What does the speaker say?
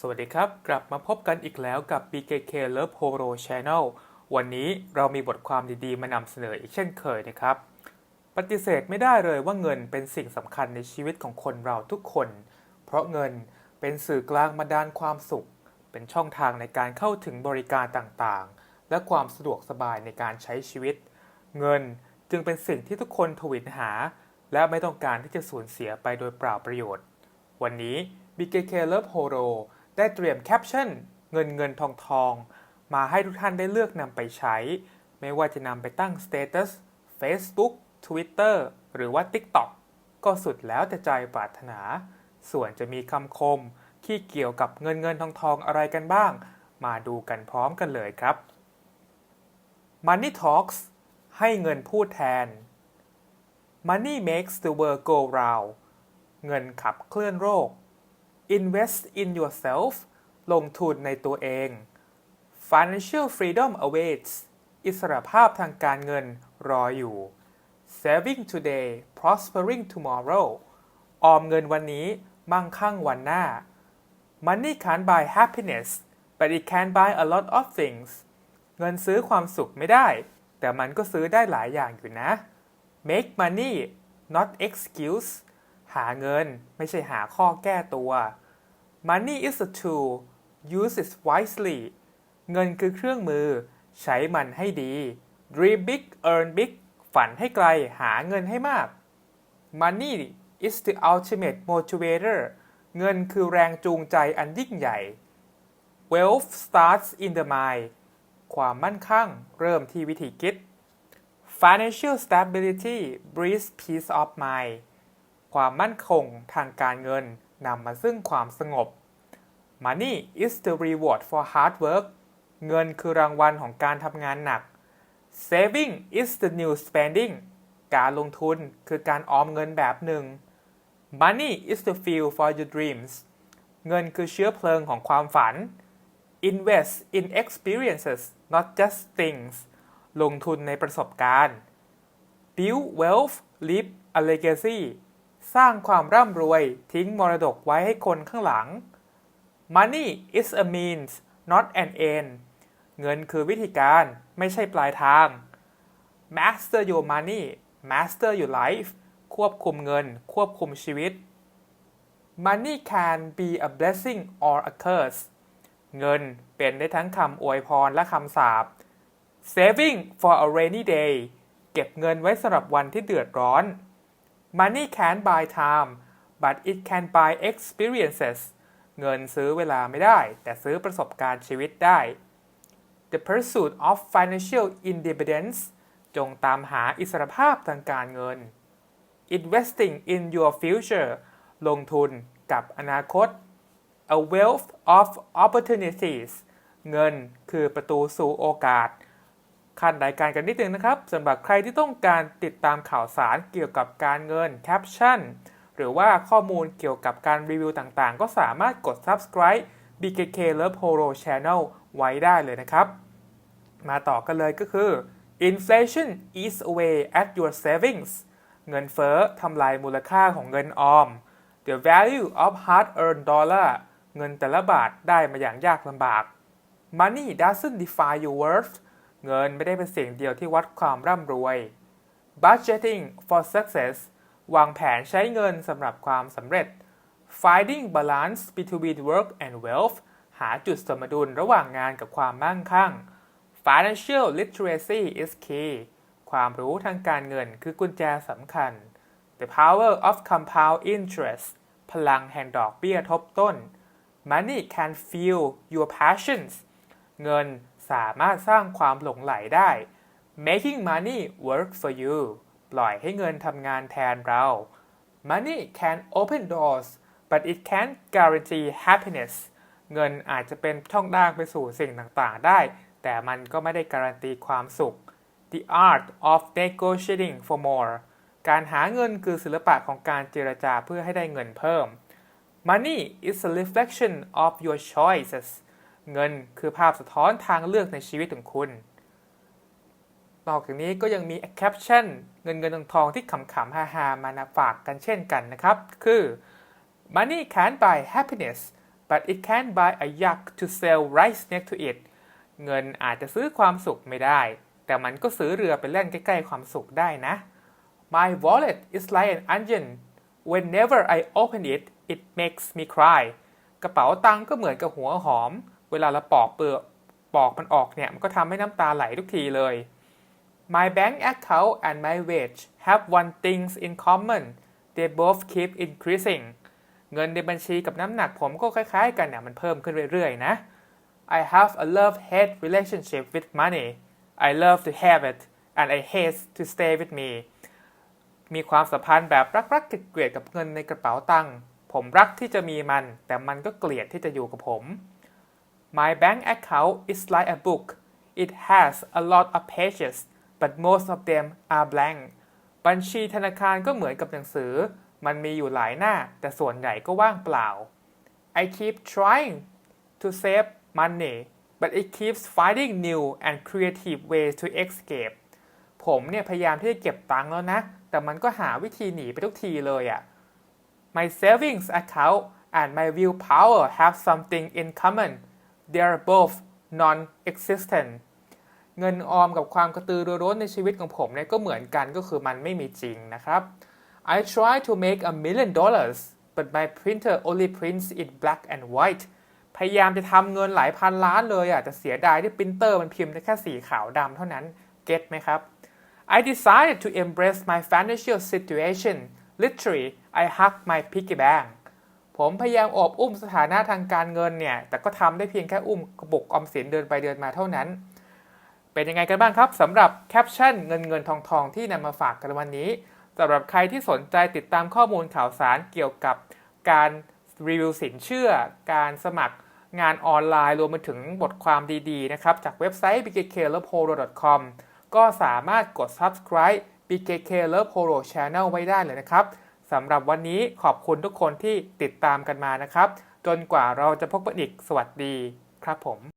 สวัสดีครับ กลับมาพบกันอีกแล้วกับ BKK Love Horo Channel วันนี้เรามีบทความดีๆ มานำเสนออีกเช่นเคยนะครับ ปฏิเสธไม่ได้เลยว่าเงินเป็นสิ่งสำคัญในชีวิตของคนเราทุกคน เพราะเงินเป็นสื่อกลางมาดานความสุข เป็นช่องทางในการเข้าถึงบริการต่างๆ และความสะดวกสบายในการใช้ชีวิต เงินจึงเป็นสิ่งที่ทุกคนทวินหา และไม่ต้องการที่จะสูญเสียไปโดยเปล่าประโยชน์ วันนี้ BKK Love Horo ได้เตรียมแคปชั่นเงินเงินทองทองมาให้ทุกท่านได้เลือกนำไปใช้ ไม่ว่าจะนำไปตั้งสเตตัส Facebook Twitter หรือว่า TikTok ก็สุดแล้วแต่ใจปรารถนา ส่วนจะมีคำคมที่เกี่ยวกับเงินเงินทองทองอะไรกันบ้าง มาดูกันพร้อมกันเลยครับ Money Talks ให้เงินพูดแทน Money makes the world go round เงินขับเคลื่อนโรค Invest in yourself ลงทุนในตัวเอง Financial freedom awaits อิสรภาพทางการเงินรออยู่ Saving today prospering tomorrow ออมเงินวันนี้มั่งคั่งวันหน้า Money can't buy happiness but it can buy a lot of things เงินซื้อความสุขไม่ได้ แต่มันก็ซื้อได้หลายอย่างอยู่นะ Make money not excuse หาเงินไม่ใช่หาข้อแก้ตัว Money is a tool use it wisely เงินคือเครื่องมือ ใช้มันให้ดี Dream big earn big ฝันให้ไกลหาเงินให้มาก Money is the ultimate motivator เงินคือแรงจูงใจอันยิ่งใหญ่ Wealth starts in the mind ความมั่นคั่งเริ่มที่วิธีคิด Financial stability breeds peace of mind ความมั่นคงทางการเงินนำมาซึ่งความสงบ Money is the reward for hard work เงินคือรางวัลของการทำงานหนัก Saving is the new spending การลงทุนคือการออมเงินแบบหนึ่ง Money is the fuel for your dreams เงินคือเชื้อเพลิงของความฝัน Invest in experiences not just things ลงทุนในประสบการณ์ Build wealth leave a legacy สร้างความร่ำรวยทิ้งมรดกไว้ให้คนข้างหลัง Money is a means not an end เงินคือวิธีการไม่ใช่ปลายทาง Master your money master your life ควบคุมเงิน ควบคุมชีวิต Money can be a blessing or a curse เงินเป็นได้ทั้งคำอวยพรและคำสาป Saving for a rainy day เก็บเงินไว้สำหรับวันที่เดือดร้อน Money can't buy time but it can buy experiences เงินซื้อเวลาไม่ได้ แต่ซื้อประสบการณ์ชีวิตได้ The pursuit of financial independence จงตามหาอิสรภาพทางการเงิน Investing in your future ลงทุนกับอนาคต A wealth of opportunities เงินคือประตูสู่โอกาส ขั้นรายการกันนิดนึงนะครับสำหรับใครที่ต้องการติดตามข่าวสารเกี่ยวกับการเงินแคปชั่นหรือว่าข้อมูลเกี่ยวกับการรีวิวต่างๆ ก็สามารถกด subscribe BKK Love Horo Channel ไว้ได้เลยนะครับ มาต่อกันเลยก็คือ inflation eats away at your savings เงินเฟ้อทำลายมูลค่าของเงินออม the value of hard earned dollar เงินแต่ละบาทได้มาอย่างยากลำบาก money doesn't define your worth เงินไม่ได้เป็นสิ่งเดียวที่วัดความร่ำรวย budgeting for success วางแผนใช้เงินสำหรับความสำเร็จ finding balance between work and wealth หาจุดสมดุลระหว่างงานกับความมั่งคั่ง financial literacy is key ความรู้ทางการเงินคือกุญแจสำคัญ the power of compound interest พลังแห่งดอกเบี้ยทบต้น money can fuel your passions เงิน สามารถสร้างความหลงไหลได้ making money work for you ปล่อยให้เงินทำงานแทนเรา money can open doors but it can't guarantee happiness เงินอาจจะเป็นช่องทางไปสู่สิ่งต่างๆได้ แต่มันก็ไม่ได้การันตีความสุข the art of negotiating for more การหาเงินคือศิลปะของการเจรจาเพื่อให้ได้เงินเพิ่ม money is a reflection of your choices เงินคือภาพสะท้อนทางเลือกในชีวิตของคุณ นอกจากนี้ก็ยังมีแคปชั่นเงินเงินทองทองที่ขำๆฮาๆมาฝากกันเช่นกันนะครับ คือ money can't buy happiness but it can buy a yacht to sell rice next to it เงินอาจจะซื้อความสุขไม่ได้ แต่มันก็ซื้อเรือไปเล่นใกล้ๆความสุขได้นะ My wallet is like an onion whenever I open it it makes me cry กระเป๋าตังก็เหมือนกับหัวหอม เวลาเราปอกเปลือกปอกมันออกเนี่ยมันก็ทำให้น้ำตาไหลทุกทีเลย My bank account and my wage have one things in common they both keep increasing เงินในบัญชีกับน้ำหนักผมก็คล้ายๆกันเนี่ยมันเพิ่มขึ้นเรื่อยๆนะ I have a love-hate relationship with money I love to have it and I hate to stay with me มีความสัมพันธ์แบบรักๆเกลียดๆกับเงินในกระเป๋าตังค์ผมรักที่จะมีมัน แต่มันก็เกลียดที่จะอยู่กับผม My bank account is like a book it has a lot of pages but most of them are blank บัญชีธนาคารก็เหมือนกับหนังสือ มันมีอยู่หลายหน้า แต่ส่วนใหญ่ก็ว่างเปล่า I keep trying to save money but it keeps finding new and creative ways to escape ผมเนี่ยพยายามที่จะเก็บตังค์แล้วนะ แต่มันก็หาวิธีหนีไปทุกทีเลยอะ่ะ My savings account and my willpower have something in common they are both non-existent เงินออมกับความกระตือรือร้นในชีวิตของผมเนี่ยก็เหมือนกันก็คือมันไม่มีจริงนะครับ I try to make a million dollars but my printer only prints it black and white พยายามจะทำเงินหลายพันล้านเลยอะแต่เสียดายที่ปรินเตอร์มันพิมพ์ได้แค่สีขาวดำเท่านั้น เก็ตไหมครับ I decided to embrace my financial situation literally I hug my piggy bank ผมพยายามอบอุ้มสถานะทางการเงินเนี่ย แต่ก็ทำได้เพียงแค่อุ้มกระปุกออมสินเดินไปเดินมาเท่านั้น เป็นยังไงกันบ้างครับสำหรับแคปชั่นเงินเงินทองทองที่นำมาฝากกันวันนี้สำหรับใครที่สนใจติดตามข้อมูลข่าวสารเกี่ยวกับการรีวิวสินเชื่อ การสมัครงานออนไลน์รวมไปถึงบทความดีๆนะครับ จากเว็บไซต์ bkk l e p o l o com ก็สามารถกด subscribe bkk l e p o l o channel ไว้ได้เลยนะครับ สำหรับวันนี้ขอบคุณทุกคนที่ติดตามกันมานะครับ จนกว่าเราจะพบกันอีกสวัสดีครับผม